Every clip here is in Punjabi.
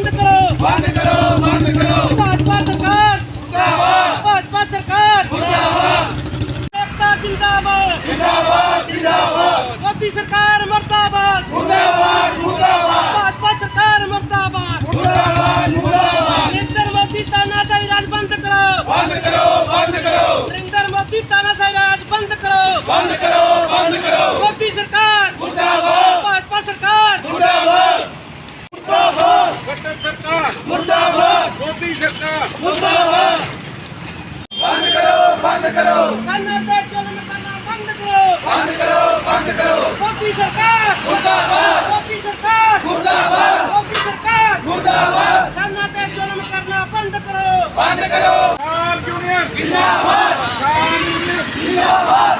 ਬੰਦ ਕਰੋ। ਬੰਦ ਕਰੋ ਬੰਦ ਕਰੋ। ਭਾਜਪਾ ਸਰਕਾਰ। ਜਿੰਦਾਬਾਦ ਭਾਜਪਾ ਸਰਕਾਰ। ਜਿੰਦਾਬਾਦ ਜਿੰਦਾਬਾਦ। ਜਿੰਦਾਬਾਦ ਜਿੰਦਾਬਾਦ। ਮੋਦੀ ਸਰਕਾਰ ਮਰਦਾ ਸਰਕਾਰ ਮੁਰਦਾਬਾਦ। ਬੰਦ ਕਰੋ ਬੰਦ ਕਰੋ ਸਾਨਾ ਤੇ ਜ਼ੁਲਮ ਕਰਨਾ ਬੰਦ ਕਰੋ। ਬੰਦ ਕਰੋ ਬੰਦ ਕਰੋ। ਮੋਦੀ ਸਰਕਾਰ ਮੁਰਦਾਬਾਦ ਮੋਦੀ ਸਰਕਾਰ ਮੁਰਦਾਬਾਦ ਮੋਦੀ ਸਰਕਾਰ ਮੁਰਦਾਬਾਦ ਸਾਨਾ ਤੇ ਜ਼ੁਲਮ ਕਰਨਾ ਬੰਦ ਕਰੋ ਬੰਦ ਕਰੋ ਕਾਰ ਯੂਨੀਅਨ ਜਿੰਦਾਬਾਦ ਕਾਰ ਯੂਨੀਅਨ ਜਿੰਦਾਬਾਦ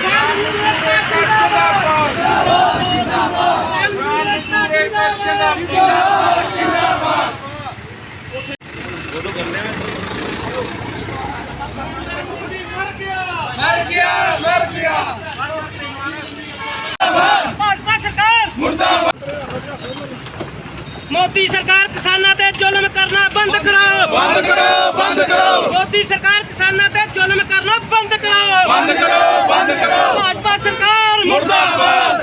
ਸ਼ਾਮ ਨੂੰ ਰੇਤਾ ਜਿੰਦਾਬਾਦ ਸ਼ਾਮ ਨੂੰ ਰੇਤਾ ਜਿੰਦਾਬਾਦ ਜਿੰਦਾਬਾਦ ਜਿੰਦਾਬਾਦ ਮਰ ਗਿਆ ਮਰ ਗਿਆ ਭਾਜਪਾ ਸਰਕਾਰ ਮੁਰਦਾਬਾਦ ਮੋਦੀ ਸਰਕਾਰ ਕਿਸਾਨਾਂ ਤੇ ਜ਼ੁਲਮ ਕਰਨਾ ਬੰਦ ਕਰੋ। ਬੰਦ ਕਰੋ ਬੰਦ ਕਰੋ। ਮੋਦੀ ਸਰਕਾਰ ਕਿਸਾਨਾਂ ਤੇ ਜ਼ੁਲਮ ਕਰਨਾ ਬੰਦ ਕਰੋ। ਬੰਦ ਕਰੋ ਬੰਦ ਕਰੋ। ਭਾਜਪਾ ਸਰਕਾਰ ਮੁਰਦਾਬਾਦ।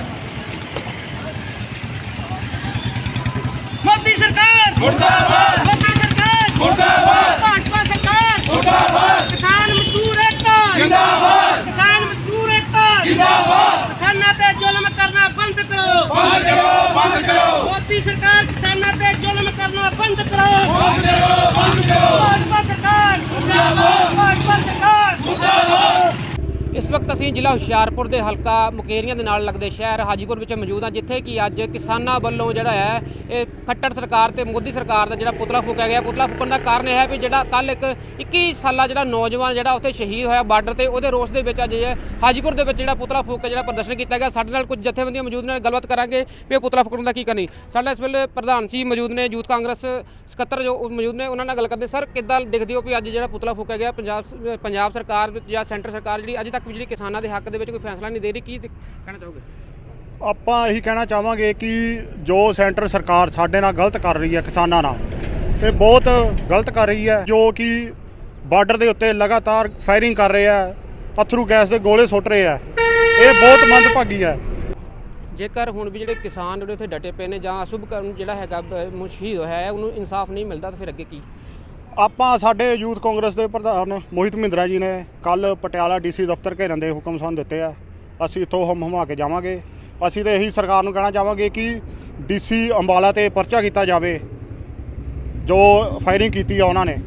ਮੋਦੀ ਸਰਕਾਰ ਮੁਰਦਾਬਾਦ। ਮੋਦੀ ਸਰਕਾਰ ਮੁਰਦਾਬਾਦ। ਭਾਜਪਾ ਸਰਕਾਰ ਮੁਰਦਾਬਾਦ। ਕਿਸਾਨ ਮਜ਼ਦੂਰ ਏਕਤਾ। ਜਿੰਦਾਬਾਦ। ਕਿਸਾਨ ਮਜ਼ਦੂਰ ਏਕਤਾ। ਜਿੰਦਾਬਾਦ। ਕਿਸਾਨਾਂ ਤੇ ਜ਼ੁਲਮ ਕਰਨਾ ਬੰਦ ਕਰੋ। ਬੰਦ ਕਰੋ ਬੰਦ ਕਰੋ ਮੋਦੀ ਸਰਕਾਰ ਕਿਸਾਨਾਂ ਤੇ ਜ਼ੁਲਮ ਕਰਨਾ ਬੰਦ ਕਰੋ ਬੰਦ ਕਰੋ। ਬੰਦ ਕਰੋ ਭਾਜਪਾ ਸਰਕਾਰ। ਸਰਕਾਰ ਮੁਰਦਾਬਾਦ ਇਸ ਵਕਤ ਅਸੀਂ ਜ਼ਿਲ੍ਹਾ ਹੁਸ਼ਿਆਰਪੁਰ ਦੇ ਹਲਕਾ ਮੁਕੇਰੀਆਂ ਦੇ ਨਾਲ ਲੱਗਦੇ ਸ਼ਹਿਰ ਹਾਜੀਪੁਰ ਵਿੱਚ ਮੌਜੂਦ ਹਾਂ, ਜਿੱਥੇ ਕਿ ਅੱਜ ਕਿਸਾਨਾਂ ਵੱਲੋਂ ਜਿਹੜਾ ਹੈ, ਇਹ ਖੱਟੜ ਸਰਕਾਰ ਤੇ ਮੋਦੀ ਸਰਕਾਰ ਦਾ ਜਿਹੜਾ ਪੁਤਲਾ ਫੂਕਿਆ ਗਿਆ। ਪੁਤਲਾ ਫੂਕਣ ਦਾ ਕਾਰਨ ਇਹ ਹੈ ਵੀ ਜਿਹੜਾ ਕੱਲ ਇੱਕ 21 ਸਾਲਾ ਜਿਹੜਾ ਨੌਜਵਾਨ ਜਿਹੜਾ ਉੱਥੇ ਸ਼ਹੀਦ ਹੋਇਆ ਬਾਰਡਰ ਤੇ, ਉਹਦੇ ਰੋਸ ਦੇ ਵਿੱਚ ਅੱਜ ਹਾਜੀਪੁਰ ਦੇ ਵਿੱਚ ਜਿਹੜਾ ਪੁਤਲਾ ਫੂਕ ਕੇ ਜਿਹੜਾ ਪ੍ਰਦਰਸ਼ਨ ਕੀਤਾ ਗਿਆ। ਸਾਡੇ ਨਾਲ ਕੁਝ ਜਥੇਬੰਦੀਆਂ ਮੌਜੂਦ ਨੇ, ਗੱਲਬਾਤ ਕਰਾਂਗੇ ਵੀ ਇਹ ਪੁਤਲਾ ਫੂਕਣ ਦਾ ਕੀ ਕਰਨੀ। ਸਾਡੇ ਨਾਲ ਇਸ ਵੇਲੇ ਪ੍ਰਧਾਨ ਜੀ ਮੌਜੂਦ ਨੇ, ਯੂਥ ਕਾਂਗਰਸ ਸਕੱਤਰ ਜੋ ਉਹ ਮੌਜੂਦ ਨੇ, ਉਹਨਾਂ ਨਾਲ ਗੱਲ ਕਰਦੇ। ਸਰ, ਕਿੱਦਾਂ ਦੇਖਦੇ ਹੋ ਵੀ ਅੱਜ ਜਿਹੜਾ ਪੁਤਲਾ ਫੂਕਿਆ ਗਿਆ, ਪੰਜਾਬ ਪੰਜਾਬ ਸਰਕਾਰ ਜਾਂ ਸੈਂਟਰ ਸਰਕਾਰ ਜਿਹੜੀ ਅੱਜ ਤੱਕ ਵੀ ਜਿਹੜੀ ਕਿਸਾਨਾਂ ਦੇ ਹੱਕ ਦੇ ਵਿੱਚ ਕੋਈ ਫੈਸਲਾ ਨਹੀਂ ਦੇ ਰਹੀ ਕੀ ਕਹਿਣਾ ਚਾਹੋਗੇ? ਆਪਾਂ ਇਹੀ ਕਹਿਣਾ ਚਾਹਾਂਗੇ ਕਿ ਜੋ ਸੈਂਟਰ ਸਰਕਾਰ ਸਾਡੇ ਨਾਲ ਗਲਤ ਕਰ ਰਹੀ ਹੈ ਕਿਸਾਨਾਂ ਨਾਲ ਤੇ ਬਹੁਤ ਗਲਤ ਕਰ ਰਹੀ ਹੈ ਜੋ ਕਿ ਬਾਰਡਰ ਦੇ ਉੱਤੇ ਲਗਾਤਾਰ ਫਾਇਰਿੰਗ ਕਰ ਰਹੇ ਆ ਅਥਰੂ ਗੈਸ ਦੇ ਗੋਲੇ ਸੁੱਟ ਰਹੇ ਆ ਇਹ ਬਹੁਤ ਮੰਦਭਾਗੀ ਹੈ। ਜੇਕਰ ਹੁਣ ਵੀ ਜਿਹੜੇ ਕਿਸਾਨ ਜਿਹੜੇ ਉੱਥੇ ਡਟੇ ਪਏ ਨੇ ਜਾਂ ਅਸ਼ੁਭ ਕਰਨ ਜਿਹੜਾ ਹੈਗਾ ਬ- ਮੁ- ਸ਼ਹੀਦ ਹੋਇਆ ਹੈ ਉਹਨੂੰ ਇਨਸਾਫ ਨਹੀਂ ਮਿਲਦਾ ਤਾਂ ਫਿਰ ਅੱਗੇ ਕੀ? ਆਪਾਂ ਸਾਡੇ ਯੂਥ ਕਾਂਗਰਸ ਦੇ ਪ੍ਰਧਾਨ ਮੋਹਿਤ ਮਹਿੰਦਰਾ ਜੀ ਨੇ ਕੱਲ ਪਟਿਆਲਾ ਡੀਸੀ ਦਫ਼ਤਰ ਘੇਰਨ ਦੇ ਹੁਕਮ ਸਾਨੂੰ ਦਿੱਤੇ ਆ। ਅਸੀਂ ਇੱਥੋਂ ਹਮ ਹਮਾ ਕੇ ਜਾਵਾਂਗੇ। ਅਸੀਂ ਤੇ ਇਹੀ ਸਰਕਾਰ ਨੂੰ ਕਹਿਣਾ ਚਾਹਾਂਗੇ ਕਿ ਡੀਸੀ ਅੰਬਾਲਾ ਤੇ ਪਰਚਾ ਕੀਤਾ ਜਾਵੇ ਜੋ ਫਾਇਰਿੰਗ ਕੀਤੀ ਆ ਉਹਨਾਂ ਨੇ।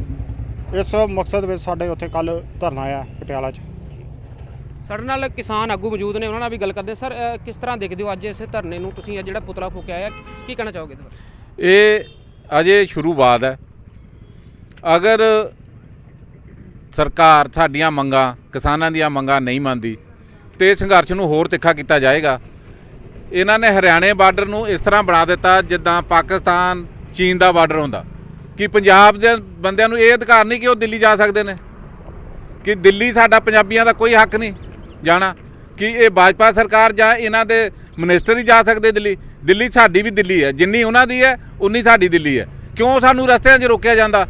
ਇਸ ਮਕਸਦ ਵਿੱਚ ਸਾਡੇ ਉੱਥੇ ਕੱਲ ਧਰਨਾ ਆ ਪਟਿਆਲਾ 'ਚ। ਸਾਡੇ ਨਾਲ ਕਿਸਾਨ ਆਗੂ ਮੌਜੂਦ ਨੇ ਉਹਨਾਂ ਨਾਲ ਵੀ ਗੱਲ ਕਰਦੇ ਸਰ ਕਿਸ ਤਰ੍ਹਾਂ ਦੇਖਦੇ ਹੋ ਅੱਜ ਇਸ ਧਰਨੇ ਨੂੰ? ਤੁਸੀਂ ਇਹ ਜਿਹੜਾ ਪੁਤਲਾ ਫੂਕਿਆ ਹੈ ਕੀ ਕਹਿਣਾ ਚਾਹੋਗੇ ਇਹ ਅਜੇ ਸ਼ੁਰੂਆਤ ਹੈ। ਅਗਰ ਸਰਕਾਰ ਸਾਡੀਆਂ ਮੰਗਾਂ, ਕਿਸਾਨਾਂ ਦੀਆਂ ਮੰਗਾਂ ਨਹੀਂ ਮੰਨਦੀ ਤੇ ਸੰਘਰਸ਼ ਨੂੰ ਹੋਰ ਤਿੱਖਾ ਕੀਤਾ ਜਾਏਗਾ, ਇਹਨਾਂ ਨੇ ਹਰਿਆਣੇ ਬਾਰਡਰ ਨੂੰ ਇਸ ਤਰ੍ਹਾਂ ਬਣਾ ਦਿੱਤਾ ਜਿੱਦਾਂ ਪਾਕਿਸਤਾਨ, ਚੀਨ ਦਾ ਬਾਰਡਰ ਹੁੰਦਾ। ਕਿ ਪੰਜਾਬ ਦੇ ਬੰਦਿਆਂ ਨੂੰ ਇਹ ਅਧਿਕਾਰ ਨਹੀਂ ਕਿ ਉਹ ਦਿੱਲੀ ਜਾ ਸਕਦੇ ਨੇ। ਕਿ ਦਿੱਲੀ ਸਾਡਾ ਪੰਜਾਬੀਆਂ ਦਾ ਕੋਈ ਹੱਕ ਨਹੀਂ ਜਾਣਾ। ਕਿ ਇਹ ਭਾਜਪਾ ਸਰਕਾਰ ਜਾਂ ਇਹਨਾਂ ਦੇ ਮਿਨਿਸਟਰ ਹੀ ਜਾ ਸਕਦੇ ਦਿੱਲੀ। ਦਿੱਲੀ ਸਾਡੀ ਵੀ ਦਿੱਲੀ ਹੈ। ਜਿੰਨੀ ਉਹਨਾਂ ਦੀ ਹੈ, ਉਨੀ ਸਾਡੀ ਦਿੱਲੀ ਹੈ। ਕਿਉਂ ਸਾਨੂੰ ਰਸਤਿਆਂ 'ਚ ਰੋਕਿਆ ਜਾਂਦਾ?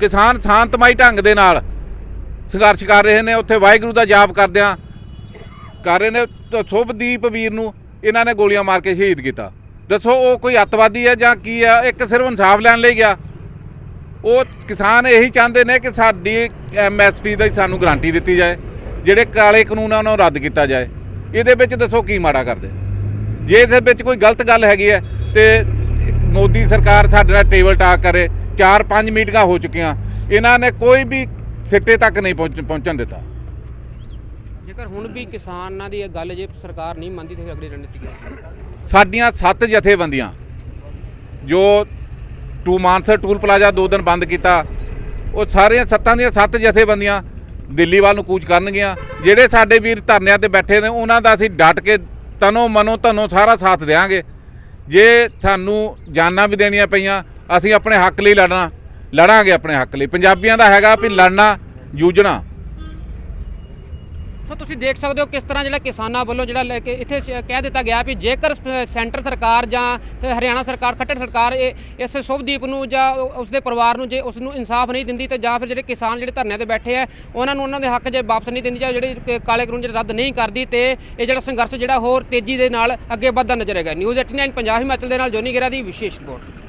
ਕਿਸਾਨ ਸ਼ਾਂਤਮਈ ਢੰਗ ਦੇ ਨਾਲ ਸੰਘਰਸ਼ ਕਰ ਰਹੇ ਨੇ, ਉੱਥੇ ਵਾਹਿਗੁਰੂ ਦਾ ਜਾਪ ਕਰਦਿਆਂ ਕਰ ਰਹੇ ਨੇ ਸ਼ੁਭਦੀਪ ਵੀਰ ਨੂੰ ਇਹਨਾਂ ਨੇ ਗੋਲੀਆਂ ਮਾਰ ਕੇ ਸ਼ਹੀਦ ਕੀਤਾ। ਦੱਸੋ ਉਹ ਕੋਈ ਅੱਤਵਾਦੀ ਹੈ ਜਾਂ ਕੀ ਹੈ? ਇੱਕ ਸਿਰਫ ਇਨਸਾਫ ਲੈਣ ਲਈ ਗਿਆ। ਉਹ ਕਿਸਾਨ ਇਹੀ ਚਾਹੁੰਦੇ ਨੇ ਕਿ ਸਾਡੀ ਐਮਐਸਪੀ ਦਾ ਸਾਨੂੰ ਗਾਰੰਟੀ ਦਿੱਤੀ ਜਾਏ, ਜਿਹੜੇ ਕਾਲੇ ਕਾਨੂੰਨ ਆ ਉਹਨਾਂ ਨੂੰ ਰੱਦ ਕੀਤਾ ਜਾਏ। ਇਹਦੇ ਵਿੱਚ ਦੱਸੋ ਕੀ ਮਾੜਾ ਕਰਦੇ ਜੇ ਇਹਦੇ ਵਿੱਚ ਕੋਈ ਗਲਤ ਗੱਲ ਹੈਗੀ ਹੈ ਤੇ ਮੋਦੀ ਸਰਕਾਰ ਸਾਡੇ ਨਾਲ ਟੇਬਲ ਟਾਕ ਕਰੇ 4-5 ਮੀਟਿੰਗਾਂ ਹੋ ਚੁੱਕੀਆਂ। ਇਹਨਾਂ ਨੇ ਕੋਈ ਵੀ ਸਿੱਟੇ ਤੱਕ ਨਹੀਂ ਪਹੁੰਚ- ਪਹੁੰਚਣ ਦਿੱਤਾ। ਜੇਕਰ ਹੁਣ ਵੀ ਕਿਸਾਨਾਂ ਦੀ ਇਹ ਗੱਲ ਜੇ ਸਰਕਾਰ ਨਹੀਂ ਮੰਨਦੀ ਤਾਂ ਅਗਲੀ ਰਣਨੀਤੀ ਕੀ? ਸਾਡੀਆਂ ਸੱਤ ਜਥੇਬੰਦੀਆਂ ਜੋ ਟੂ ਮਾਨਸਰ ਟੂਲ ਪਲਾਜ਼ਾ ਦੋ ਦਿਨ ਬੰਦ ਕੀਤਾ ਉਹ ਸਾਰੀਆਂ ਸੱਤਾਂ ਦੀਆਂ ਸੱਤ ਜਥੇਬੰਦੀਆਂ ਦਿੱਲੀ ਵੱਲ ਨੂੰ ਕੂਚ ਕਰਨਗੀਆਂ। ਜਿਹੜੇ ਸਾਡੇ ਵੀਰ ਧਰਨਿਆਂ ਤੇ ਬੈਠੇ ਨੇ ਉਹਨਾਂ ਦਾ ਅਸੀਂ ਡਟ ਕੇ ਤਨੋ ਮਨੋ ਧਨੋ ਸਾਰਾ ਸਾਥ ਦੇਵਾਂਗੇ ਜੇ ਸਾਨੂੰ ਜਾਨਾਂ ਵੀ ਦੇਣੀਆਂ ਪਈਆਂ ਅਸੀਂ ਆਪਣੇ ਹੱਕ ਲਈ ਲੜਨਾ, ਲੜਾਂਗੇ ਆਪਣੇ ਹੱਕ ਲਈ। ਪੰਜਾਬੀਆਂ ਦਾ ਹੈਗਾ ਵੀ ਲੜਨਾ, ਜੂਝਣਾ। ਸੋ ਤੁਸੀਂ ਦੇਖ ਸਕਦੇ ਹੋ ਕਿਸ ਤਰ੍ਹਾਂ ਜਿਹੜਾ ਕਿਸਾਨਾਂ ਵੱਲੋਂ ਜਿਹੜਾ ਲੈ ਕੇ ਇੱਥੇ ਕਹਿ ਦਿੱਤਾ ਗਿਆ ਵੀ ਜੇਕਰ ਸੈਂਟਰ ਸਰਕਾਰ ਜਾਂ ਹਰਿਆਣਾ ਸਰਕਾਰ, ਖੱਟੜ ਸਰਕਾਰ ਇਹ, ਇਸ ਸ਼ੁਭਦੀਪ ਨੂੰ ਜਾਂ ਉਹ- ਉਸਦੇ ਪਰਿਵਾਰ ਨੂੰ ਜੇ ਉਸ ਨੂੰ ਇਨਸਾਫ ਨਹੀਂ ਦਿੰਦੀ ਤੇ ਜਾਂ ਫਿਰ ਜਿਹੜੇ ਕਿਸਾਨ ਜਿਹੜੇ ਧਰਨੇ ਤੇ ਬੈਠੇ ਆ, ਉਹਨਾਂ ਨੂੰ ਉਹਨਾਂ ਦੇ ਹੱਕ ਜੇ ਵਾਪਸ ਨਹੀਂ ਦਿੰਦੀ ਜਾਂ ਜਿਹੜੇ ਕਾਲੇ ਕਾਨੂੰਨ ਜਿਹੜੇ ਰੱਦ ਨਹੀਂ ਕਰਦੀ ਤੇ ਇਹ ਜਿਹੜਾ ਸੰਘਰਸ਼ ਜਿਹੜਾ ਹੋਰ ਤੇਜ਼ੀ ਦੇ ਨਾਲ ਅੱਗੇ ਵੱਧਦਾ ਨਜ਼ਰ ਆਏਗਾ ਨਿਊਜ਼ 89 ਪੰਜਾਬ, ਹਿਮਾਚਲ ਦੇ ਨਾਲ ਜੋਨੀ ਗੇਰਾ ਦੀ ਵਿਸ਼ੇਸ਼ ਰਿਪੋਰਟ।